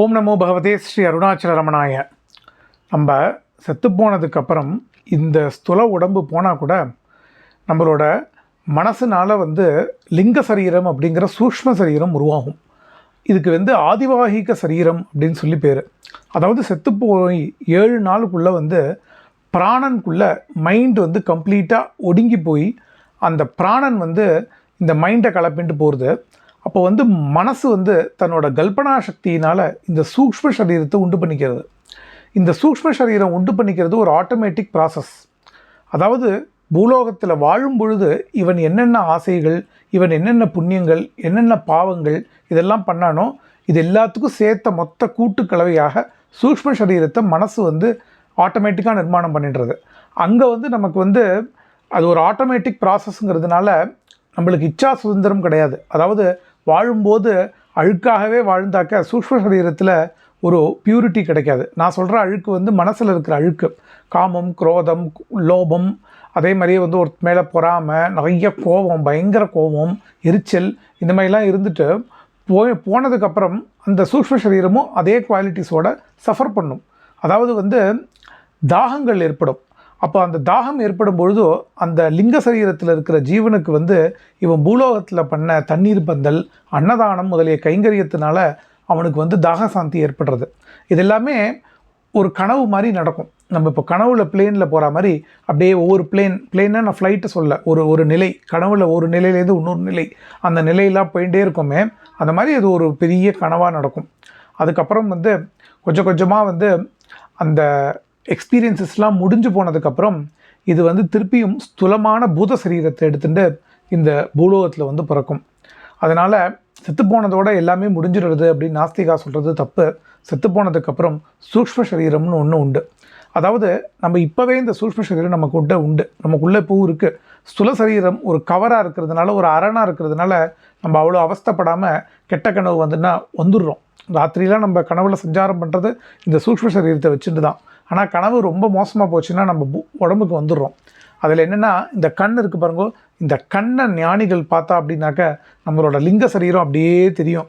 ஓம் நமோ பகவதே ஸ்ரீ அருணாச்சல ரமணாய. நம்ம செத்து போனதுக்கப்புறம் இந்த ஸ்துல உடம்பு போனால் கூட நம்மளோட மனசுனால் வந்து லிங்க சரீரம் அப்படிங்கிற சூக்ஷ்ம சரீரம் உருவாகும். இதுக்கு வந்து ஆதிவாகிக சரீரம் அப்படின்னு சொல்லி பேர். அதாவது செத்து போய் ஏழு நாளுக்குள்ளே வந்து பிராணனுக்குள்ளே மைண்ட் வந்து கம்ப்ளீட்டாக ஒடுங்கி போய் அந்த பிராணன் வந்து இந்த மைண்டை கலப்பின்ட்டு போகிறது அப்போ வந்து மனசு வந்து தன்னோட கல்பனா சக்தியினால் இந்த சூக்ஷ்ம சரீரத்தை உண்டு பண்ணிக்கிறது. இந்த சூக்ஷ்ம சரீரம் உண்டு பண்ணிக்கிறது ஒரு ஆட்டோமேட்டிக் ப்ராசஸ் அதாவது பூலோகத்தில் வாழும் பொழுது இவன் என்னென்ன ஆசைகள் இவன் என்னென்ன புண்ணியங்கள் என்னென்ன பாவங்கள் இதெல்லாம் பண்ணானோ இது எல்லாத்துக்கும் சேர்த்த மொத்த கூட்டுக்கலவையாக சூக்ஷ்ம சரீரத்தை மனசு வந்து ஆட்டோமேட்டிக்காக நிர்மாணம் பண்ணிடுறது. அங்கே வந்து நமக்கு வந்து அது ஒரு ஆட்டோமேட்டிக் ப்ராசஸ்ங்கிறதுனால நம்மளுக்கு இச்சா சுதந்திரம் கிடையாது. அதாவது வாழும்போது அழுக்காகவே வாழ்ந்தாக்க சூக்ம சரீரத்தில் ஒரு பியூரிட்டி கிடைக்காது. நான் சொல்கிற அழுக்கு வந்து மனசில் இருக்கிற அழுக்கு. காமம் குரோதம் லோபம் அதே மாதிரியே வந்து ஒரு மேலே பொறாமை நிறைய கோபம் பயங்கர கோபம் எரிச்சல் இந்த மாதிரிலாம் இருந்துட்டு போய் போனதுக்கப்புறம் அந்த சூக்ம சரீரமும் அதே குவாலிட்டிஸோட சஃபர் பண்ணும். அதாவது வந்து தாகங்கள் ஏற்படும். அப்போ அந்த தாகம் ஏற்படும் பொழுதோ அந்த லிங்க சரீரத்தில் இருக்கிற ஜீவனுக்கு வந்து இவன் பூலோகத்தில் பண்ண தண்ணீர் பந்தல் அன்னதானம் முதலிய கைங்கரியத்தினால அவனுக்கு வந்து தாக சாந்தி ஏற்படுறது. இது எல்லாமே ஒரு கனவு மாதிரி நடக்கும். நம்ம இப்போ கனவுல பிளேனில் போகிற மாதிரி அப்படியே ஒவ்வொரு பிளேன் பிளேன்னா நான் ஃப்ளைட்டு சொல்ல ஒரு ஒரு நிலை கனவுல ஒரு நிலையிலேருந்து இன்னொரு நிலை அந்த நிலையெல்லாம் போயிட்டே இருக்கோமே அந்த மாதிரி அது ஒரு பெரிய கனவாக நடக்கும். அதுக்கப்புறம் வந்து கொஞ்சம் கொஞ்சமாக வந்து அந்த எக்ஸ்பீரியன்சஸ்லாம் முடிஞ்சு போனதுக்கப்புறம் இது வந்து திருப்பியும் ஸ்துலமான பூத சரீரத்தை எடுத்துட்டு இந்த பூலோகத்தில் வந்து பிறக்கும். அதனால் செத்து போனதோட எல்லாமே முடிஞ்சிடுறது அப்படின்னு நாஸ்திகா சொல்கிறது தப்பு. செத்து போனதுக்கப்புறம் சூக்ஷ்ம சரீரம்னு ஒன்று உண்டு. அதாவது நம்ம இப்போவே இந்த சூக்ம சரீரம் நமக்கு உண்டு. உண்டு நமக்குள்ளே பூ இருக்குது ஸ்துல சரீரம் ஒரு கவராக இருக்கிறதுனால ஒரு அரணாக இருக்கிறதுனால நம்ம அவ்வளோ அவஸ்தைப்படாமல் கெட்ட கனவு வந்துன்னா வந்துடுறோம். ராத்திரிலாம் நம்ம கனவுல சஞ்சாரம் பண்ணுறது இந்த சூக்ஷ்ம சரீரத்தை வச்சுட்டு தான் ஆனால் கனவு ரொம்ப மோசமாக போச்சுன்னா நம்ம உடம்புக்கு வந்துடுறோம். அதில் என்னென்னா இந்த கண் இருக்குது பாருங்க இந்த கண்ணை ஞானிகள் பார்த்தா அப்படின்னாக்க நம்மளோட லிங்க சரீரம் அப்படியே தெரியும்.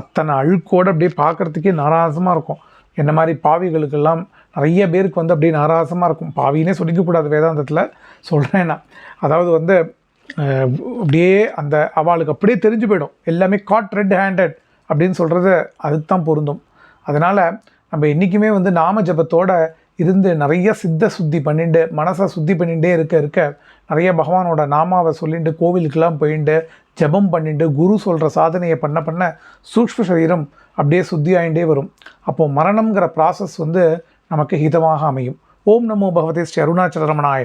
அத்தனை அழுக்கோடு அப்படியே பார்க்குறதுக்கே நாராசமாக இருக்கும். என்ன மாதிரி பாவிகளுக்கெல்லாம் நிறைய பேருக்கு வந்து அப்படியே நாராசமாக இருக்கும். பாவினே சொல்லிக்கக்கூடாது வேதாந்தத்தில். சொல்கிறேன் நான் அதாவது வந்து அப்படியே அந்த அவளுக்கு அப்படியே தெரிஞ்சு போயிடும். எல்லாமே காட் ரெட் ஹேண்டட் அப்படின்னு சொல்கிறது அதுக்கு தான் பொருந்தும். அதனால் நம்ம என்றைக்குமே வந்து நாம ஜபத்தோட இருந்து நிறைய சித்த சுத்தி பண்ணிட்டு மனசை சுத்தி பண்ணிகிட்டே இருக்க இருக்க நிறைய பகவானோட நாமாவை சொல்லிட்டு கோவிலுக்கெல்லாம் போயிட்டு ஜெபம் பண்ணிட்டு குரு சொல்கிற சாதனையை பண்ண பண்ண சூக்ஷ்ம சரீரம் அப்படியே சுத்தி ஆகிட்டே வரும். அப்போது மரணம்ங்கிற ப்ராசஸ் வந்து நமக்கு ஹிதமாக அமையும். ஓம் நமோ பகவதே ஸ்ரீ அருணாச்சல ரமணாய